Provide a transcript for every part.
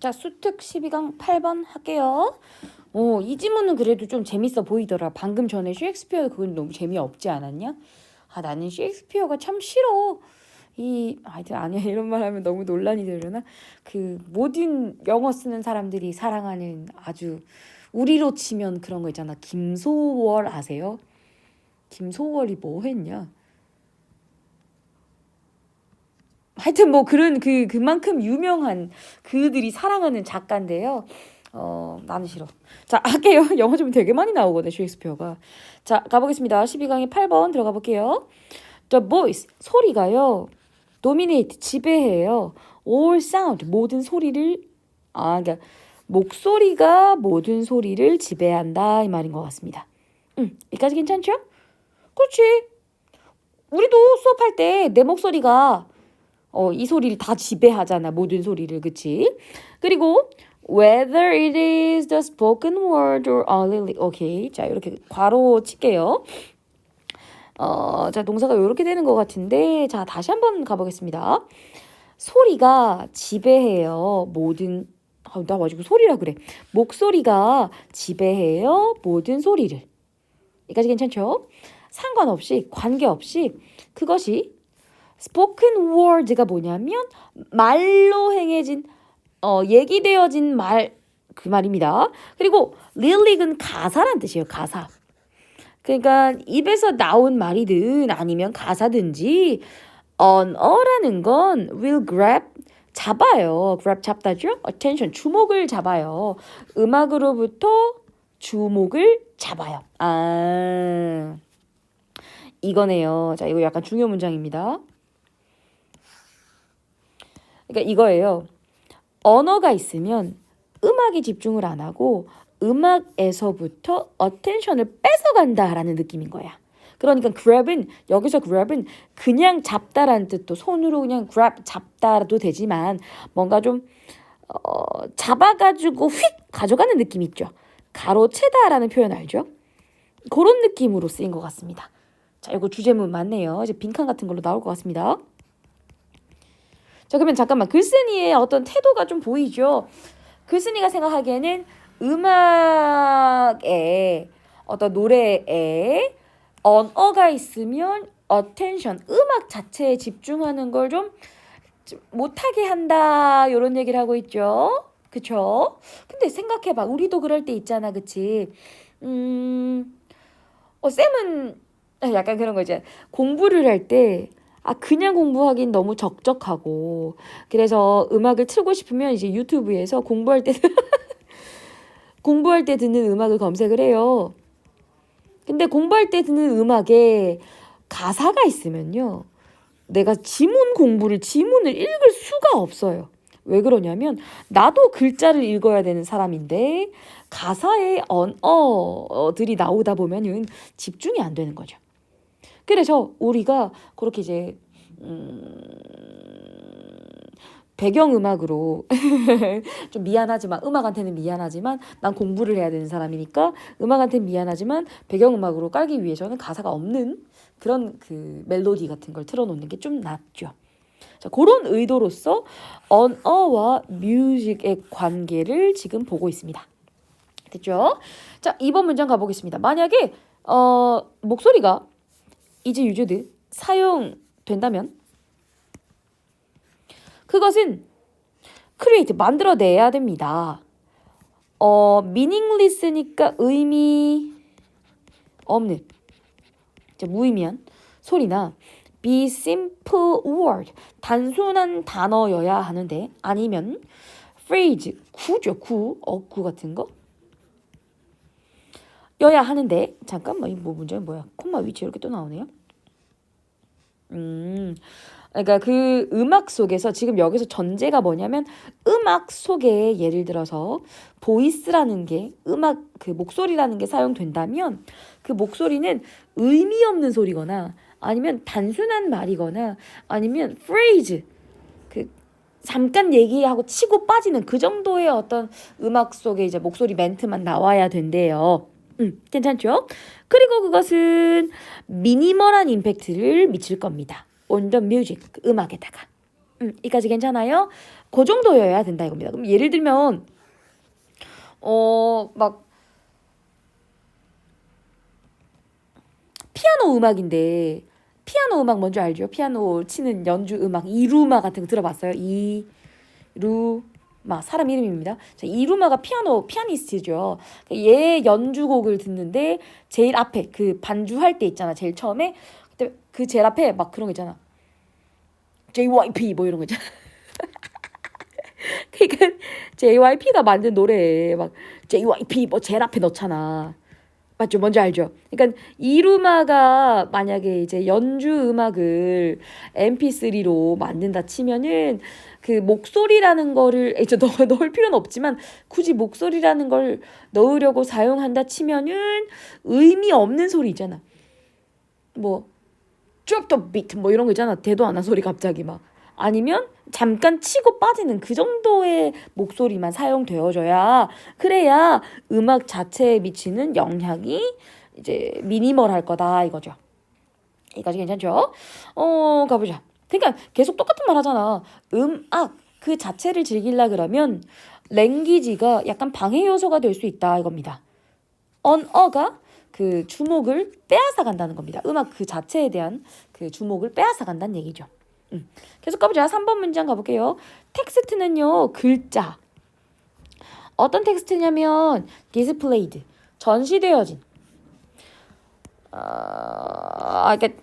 자, 수특 12강 8번 할게요. 오, 이 지문은 그래도 좀 재밌어 보이더라. 방금 전에 셰익스피어 그건 너무 재미없지 않았냐? 아, 나는 셰익스피어가 참 싫어. 이, 하여튼 아니야. 이런 말 하면 너무 논란이 되려나? 그 모든 영어 쓰는 사람들이 사랑하는 아주 우리로 치면 그런 거 있잖아. 김소월 아세요? 김소월이 뭐 했냐? 하여튼 뭐 그런 그 그만큼 유명한 그들이 사랑하는 작가인데요. 어, 나는 싫어. 자, 할게요. 영어 좀 되게 많이 나오거든, 셰익스피어가. 자, 가보겠습니다. 12강의 8번 들어가 볼게요. The voice, 소리가요. dominate, 지배해요. all sound, 모든 소리를, 아, 그러니까 목소리가 모든 소리를 지배한다. 이 말인 것 같습니다. 음, 여기까지 괜찮죠? 그렇지. 우리도 수업할 때 내 목소리가 어, 이 소리를 다 지배하잖아. 모든 소리를. 그치? 그리고 whether it is the spoken word or only 오케이. 자, 이렇게 괄호 칠게요. 어, 자, 동사가 이렇게 되는 것 같은데 자, 다시 한번 가 보겠습니다. 소리가 지배해요. 모든 아, 나 가지고 소리라 그래. 목소리가 지배해요. 모든 소리를. 여기까지 괜찮죠? 상관없이 관계없이 그것이 spoken word가 뭐냐면 말로 행해진 어 얘기되어진 말 그 말입니다. 그리고 lyric은 가사란 뜻이에요. 가사. 그러니까 입에서 나온 말이든 아니면 가사든지 언어라는 건 will grab 잡아요. grab 잡다죠? attention 주목을 잡아요. 음악으로부터 주목을 잡아요. 아 이거네요. 자 이거 약간 중요 문장입니다. 그러니까 이거예요. 언어가 있으면 음악에 집중을 안 하고 음악에서부터 어텐션을 뺏어간다라는 느낌인 거야. 그러니까 grab은 여기서 grab은 그냥 잡다라는 뜻도 손으로 그냥 grab 잡다도 되지만 뭔가 좀 어, 잡아가지고 휙 가져가는 느낌 있죠. 가로채다라는 표현 알죠? 그런 느낌으로 쓰인 것 같습니다. 자, 이거 주제문 맞네요. 이제 빈칸 같은 걸로 나올 것 같습니다. 자, 그러면 잠깐만. 글쓴이의 어떤 태도가 좀 보이죠? 글쓴이가 생각하기에는 음악에 어떤 노래에 언어가 있으면 attention, 음악 자체에 집중하는 걸 좀 못하게 한다. 이런 얘기를 하고 있죠. 그쵸? 근데 생각해봐. 우리도 그럴 때 있잖아. 그치? 음, 어, 쌤은 약간 그런 거 이제 공부를 할 때 아, 그냥 공부하긴 너무 적적하고. 그래서 음악을 틀고 싶으면 이제 유튜브에서 공부할 때, 공부할 때 듣는 음악을 검색을 해요. 근데 공부할 때 듣는 음악에 가사가 있으면요. 내가 지문 공부를, 지문을 읽을 수가 없어요. 왜 그러냐면, 나도 글자를 읽어야 되는 사람인데, 가사의 언어들이 나오다 보면은 집중이 안 되는 거죠. 그래서 우리가 그렇게 이제 음, 배경음악으로 좀 미안하지만 음악한테는 미안하지만 난 공부를 해야 되는 사람이니까 음악한테는 미안하지만 배경음악으로 깔기 위해서는 가사가 없는 그런 그 멜로디 같은 걸 틀어놓는 게 좀 낫죠. 자, 그런 의도로서 언어와 뮤직의 관계를 지금 보고 있습니다. 됐죠? 자, 2번 문장 가보겠습니다. 만약에 어, 목소리가 이제 유저드 사용된다면? 그것은 create 만들어내야 됩니다. 어, meaningless니까 의미 없는 무의미한 소리나 be simple word 단순한 단어여야 하는데 아니면 phrase 구죠. 구 어구 같은 거 여야 하는데 잠깐만 이뭐 문제는 뭐야 콤마 위치 이렇게 또 나오네요. 음 그러니까 그 음악 속에서 지금 여기서 전제가 뭐냐면 음악 속에 예를 들어서 보이스라는 게 음악 그 목소리라는 게 사용된다면 그 목소리는 의미 없는 소리거나 아니면 단순한 말이거나 아니면 phrase 그 잠깐 얘기하고 치고 빠지는 그 정도의 어떤 음악 속에 이제 목소리 멘트만 나와야 된대요. 음, 괜찮죠? 그리고 그것은 미니멀한 임팩트를 미칠 겁니다. on the music, 그 음악에다가. 음, 이까지 괜찮아요? 그 정도여야 된다 이겁니다. 그럼 예를 들면 어 막 피아노 음악인데 피아노 음악 뭔지 알죠? 피아노 치는 연주 음악 이루마 같은 거 들어봤어요? 이루 마 사람 이름입니다. 자, 이루마가 피아노 피아니스트죠. 얘 연주곡을 듣는데 제일 앞에 그 반주할 때 있잖아. 제일 처음에 그때 그 제일 앞에 막 그런 거 있잖아. JYP 뭐 이런 거 있잖아. 그러니까 JYP가 만든 노래에 막 JYP 뭐 제일 앞에 넣잖아. 맞죠? 뭔지 알죠? 그러니까 이루마가 만약에 이제 연주 음악을 MP3로 만든다 치면은 그 목소리라는 거를 이제 넣, 넣을 필요는 없지만 굳이 목소리라는 걸 넣으려고 사용한다 치면은 의미 없는 소리 있잖아. 뭐 drop the beat 뭐 이런 거 있잖아. 대도 안 한 소리 갑자기 막 아니면 잠깐 치고 빠지는 그 정도의 목소리만 사용되어져야 그래야 음악 자체에 미치는 영향이 이제 미니멀할 거다 이거죠. 여기까지 괜찮죠? 어 가보자. 그러니까 계속 똑같은 말 하잖아. 음악 그 자체를 즐기려 그러면 랭귀지가 약간 방해 요소가 될 수 있다 이겁니다. 언어가 그 주목을 빼앗아 간다는 겁니다. 음악 그 자체에 대한 그 주목을 빼앗아 간다는 얘기죠. 음. 계속 가보자. 3번 문장 가볼게요. 텍스트는요, 글자. 어떤 텍스트냐면 displayed, 전시되어진. 아, 그러니까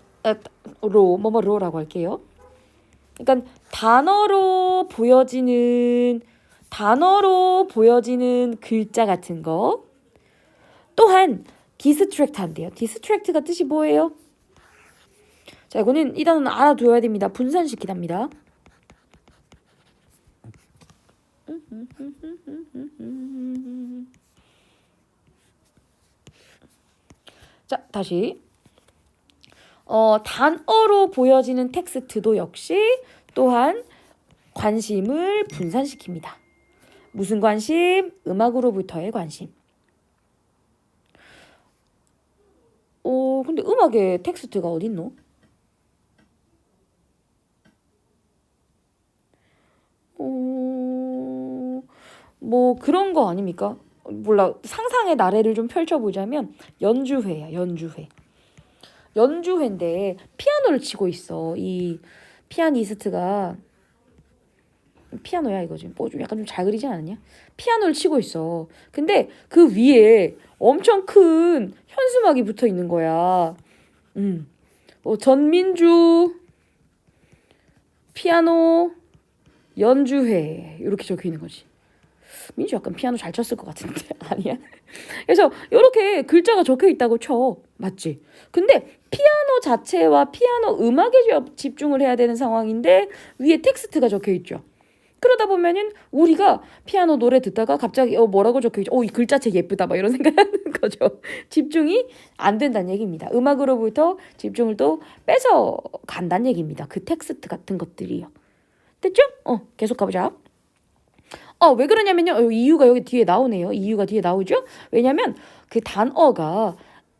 로, 뭐뭐 로라고 할게요. 그러니까 단어로 보여지는 단어로 보여지는 글자 같은 거. 또한 디스트랙트 한대요. 디스트랙트가 뜻이 뭐예요? 자, 이거는 이 단어는 알아둬야 됩니다. 분산시키답니다. 자, 다시. 어, 단어로 보여지는 텍스트도 역시 또한 관심을 분산시킵니다. 무슨 관심? 음악으로부터의 관심. 어, 근데 음악에 텍스트가 어딨노? 뭐 그런 거 아닙니까? 몰라 상상의 나래를 좀 펼쳐보자면 연주회야 연주회 연주회인데 피아노를 치고 있어 이 피아니스트가 피아노야 이거 지금 뭐좀 약간 좀 잘 그리지 않았냐? 피아노를 치고 있어 근데 그 위에 엄청 큰 현수막이 붙어 있는 거야 음. 어, 전민주 피아노 연주회 이렇게 적혀 있는 거지. 민주 약간 피아노 잘 쳤을 것 같은데 아니야? 그래서 이렇게 글자가 적혀 있다고 쳐 맞지? 근데 피아노 자체와 피아노 음악에 집중을 해야 되는 상황인데 위에 텍스트가 적혀 있죠. 그러다 보면은 우리가 피아노 노래 듣다가 갑자기 어 뭐라고 적혀 있죠? 어이 글자체 예쁘다 막 이런 생각하는 거죠. 집중이 안 된다는 얘기입니다. 음악으로부터 집중을 또 뺏어 간다는 얘기입니다. 그 텍스트 같은 것들이요. 됐죠? 어, 계속 가보자. 어, 왜 그러냐면요. 어, 이유가 여기 뒤에 나오네요. 이유가 뒤에 나오죠? 왜냐면 그 단어가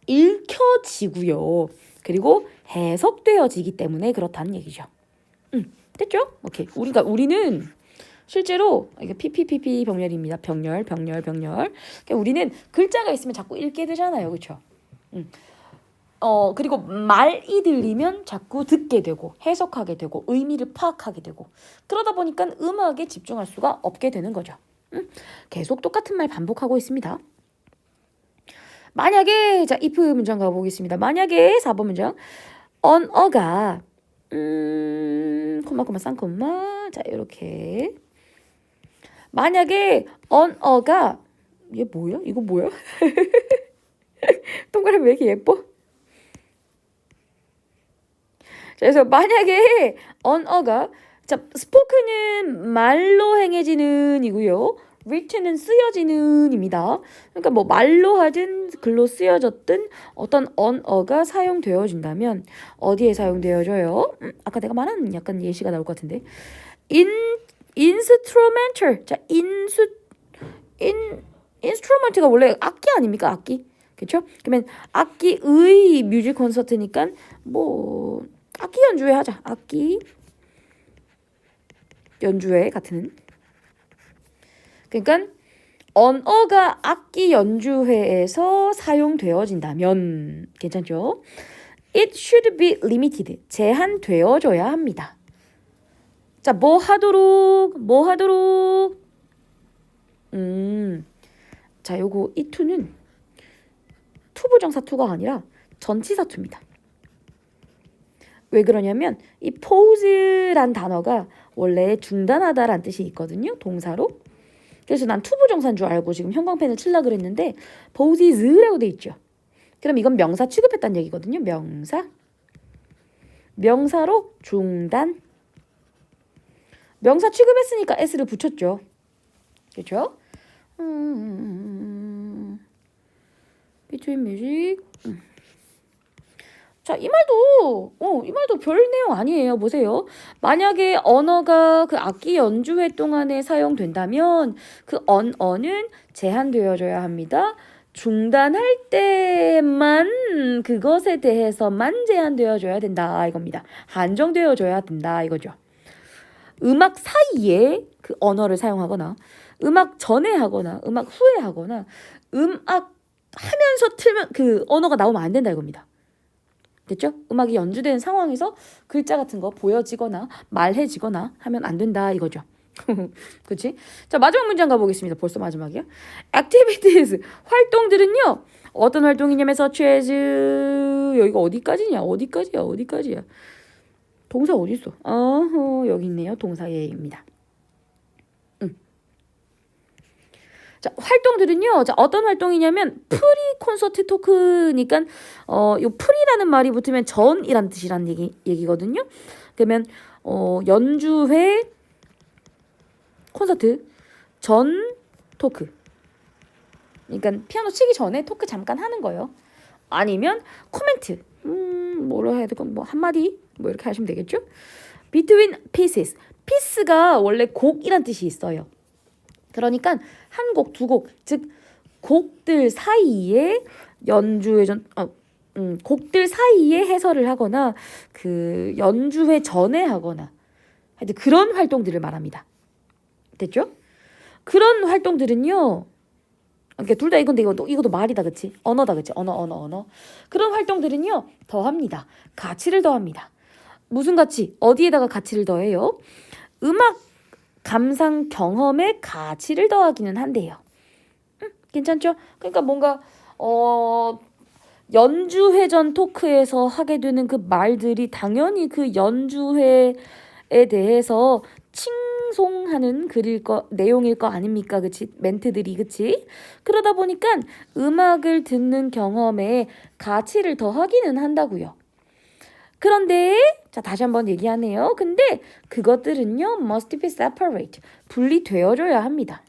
읽혀지고요. 그리고 해석되어지기 때문에 그렇다는 얘기죠. 음, 됐죠? 오케이. 우리가 우리는 실제로 이게 PPPP 병렬입니다. 병렬, 병렬, 병렬. 그러니까 우리는 글자가 있으면 자꾸 읽게 되잖아요. 그렇죠? 음. 어, 그리고 말이 들리면 자꾸 듣게 되고 해석하게 되고 의미를 파악하게 되고 그러다 보니까 음악에 집중할 수가 없게 되는 거죠. 음? 계속 똑같은 말 반복하고 있습니다. 만약에 자 if 문장 가보겠습니다. 만약에 4번 문장 언어가 음 콤마 콤마 쌍콤마 자 이렇게 만약에 언어가 얘 뭐야? 이거 뭐야? 동그라미 왜 이렇게 예뻐? 그래서 만약에 언어가 자 스포크는 말로 행해지는 이고요. written은 쓰여지는입니다. 그러니까 뭐 말로 하든 글로 쓰여졌든 어떤 언어가 사용되어진다면 어디에 사용되어져요? 음, 아까 내가 말한 약간 예시가 나올 것 같은데 in instrumental 자 인수 in instrument가 원래 악기 아닙니까 악기 그렇죠? 그러면 악기의 뮤직 콘서트니까 뭐 악기 연주회 하자. 악기 연주회 같은. 그러니까 언어가 악기 연주회에서 사용되어진다면 괜찮죠? It should be limited. 제한되어져야 합니다. 자, 뭐 하도록 뭐 하도록 음. 자, 요거 이 투는 투부정사 투가 아니라 전치사 투입니다. 왜 그러냐면 이 pause란 단어가 원래 중단하다란 뜻이 있거든요. 동사로. 그래서 난 투부정사인 줄 알고 지금 형광펜을 칠라 그랬는데 pause라고 돼 있죠. 그럼 이건 명사 취급했다는 얘기거든요. 명사. 명사로 중단. 명사 취급했으니까 s를 붙였죠. 그렇죠? 음, between music. 음. 자, 이 말도, 어, 이 말도 별 내용 아니에요. 보세요. 만약에 언어가 그 악기 연주회 동안에 사용된다면 그 언어는 제한되어져야 합니다. 중단할 때만 그것에 대해서만 제한되어져야 된다 이겁니다. 한정되어져야 된다 이거죠. 음악 사이에 그 언어를 사용하거나 음악 전에 하거나 음악 후에 하거나 음악 하면서 틀면 그 언어가 나오면 안 된다 이겁니다. 됐죠? 음악이 연주되는 상황에서 글자 같은 거 보여지거나 말해지거나 하면 안 된다 이거죠. 그치? 자, 마지막 문장 가보겠습니다. 벌써 마지막이야. activities, 활동들은요. 어떤 활동이냐면 such as, 여기가 어디까지냐? 어디까지야? 어디까지야? 동사 어딨어? 어허, 여기 있네요. 동사예입니다. 자, 활동들은요. 자, 어떤 활동이냐면 프리 콘서트 토크니까 어, 요 프리라는 말이 붙으면 전이란 뜻이란 얘기 얘기거든요. 그러면 어, 연주회 콘서트 전 토크. 그러니까 피아노 치기 전에 토크 잠깐 하는 거예요. 아니면 코멘트. 음, 뭐라 해야 될까? 뭐 한마디 뭐 이렇게 하시면 되겠죠? Between pieces. 피스가 원래 곡이란 뜻이 있어요. 그러니까 한 곡, 두 곡, 즉 곡들 사이에 연주회 전 어, 음, 곡들 사이에 해설을 하거나 그 연주회 전에 하거나 하여튼 그런 활동들을 말합니다. 됐죠? 그런 활동들은요. 그러니까 둘 다 이건데 이것도 이것도 말이다 그치? 언어다 그치? 언어 언어 언어. 그런 활동들은요 더합니다. 가치를 더합니다. 무슨 가치? 어디에다가 가치를 더해요? 음악 감상 경험의 가치를 더하기는 한대요. 음, 괜찮죠? 그러니까 뭔가 어 연주회 전 토크에서 하게 되는 그 말들이 당연히 그 연주회에 대해서 칭송하는 글일 거 내용일 거 아닙니까? 그치? 멘트들이 그치? 그러다 보니까 음악을 듣는 경험에 가치를 더하기는 한다고요. 그런데 자 다시 한번 얘기하네요. 근데 그것들은요 must be separate 분리되어져야 합니다.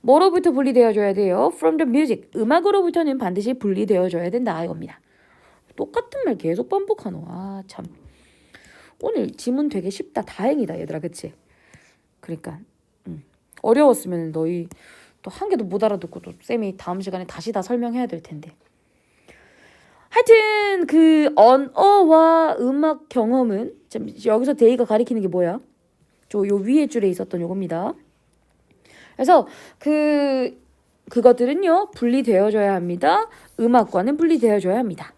뭐로부터 분리되어져야 돼요? From the music 음악으로부터는 반드시 분리되어져야 된다 이겁니다. 똑같은 말 계속 반복하노. 아 참. 오늘 지문 되게 쉽다. 다행이다 얘들아 그치? 그러니까 음. 어려웠으면 너희 또 한 개도 못 알아듣고 또 쌤이 다음 시간에 다시 다 설명해야 될 텐데. 하여튼 그 언어와 음악 경험은 참 여기서 데이가 가리키는 게 뭐야? 저 요 위에 줄에 있었던 요겁니다. 그래서 그 그것들은요 분리되어져야 합니다. 음악과는 분리되어져야 합니다.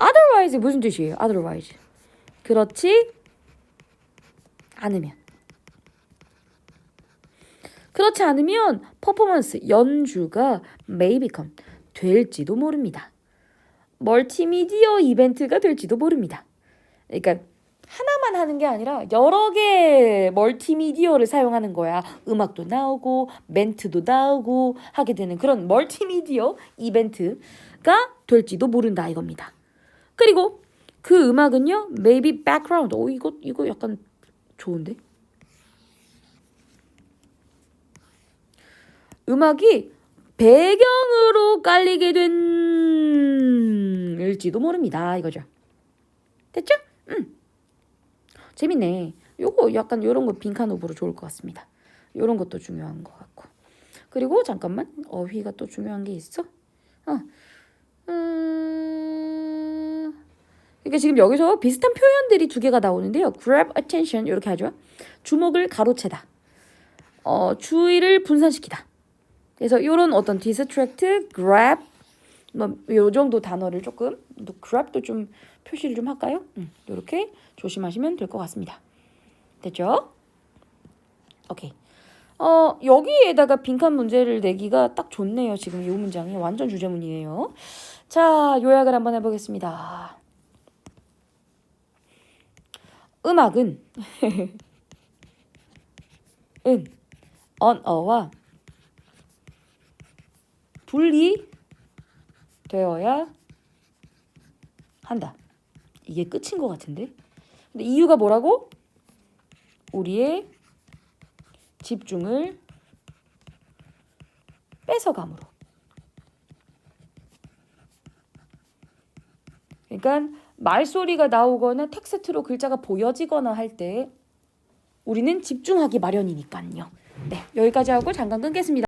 Otherwise 무슨 뜻이에요? Otherwise 그렇지 않으면 그렇지 않으면 퍼포먼스 연주가 may become 될지도 모릅니다. 멀티미디어 이벤트가 될지도 모릅니다. 그러니까 하나만 하는 게 아니라 여러 개 멀티미디어를 사용하는 거야. 음악도 나오고 멘트도 나오고 하게 되는 그런 멀티미디어 이벤트가 될지도 모른다 이겁니다. 그리고 그 음악은요, maybe background. 오 이거 이거 약간 좋은데? 음악이 배경으로 깔리게 된 일지도 모릅니다. 이거죠. 됐죠? 음. 재밌네. 요거 약간 요런 거 빈칸 오브로 좋을 것 같습니다. 요런 것도 중요한 것 같고. 그리고 잠깐만. 어휘가 또 중요한 게 있어? 어. 음... 그러니까 지금 여기서 비슷한 표현들이 두 개가 나오는데요. grab attention 이렇게 하죠. 주목을 가로채다. 어, 주의를 분산시키다. 그래서 이런 어떤 distract, grab 뭐 요 정도 단어를 조금 또 grab도 좀 표시를 좀 할까요? 음, 이렇게 조심하시면 될 것 같습니다. 됐죠? 오케이. 어, 여기에다가 빈칸 문제를 내기가 딱 좋네요. 지금 이 문장이 완전 주제문이에요. 자, 요약을 한번 해보겠습니다. 음악은 은 언어와 분리 되어야 한다. 이게 끝인 것 같은데. 근데 이유가 뭐라고? 우리의 집중을 뺏어감으로. 그러니까 말소리가 나오거나 텍스트로 글자가 보여지거나 할 때 우리는 집중하기 마련이니까요. 네, 여기까지 하고 잠깐 끊겠습니다.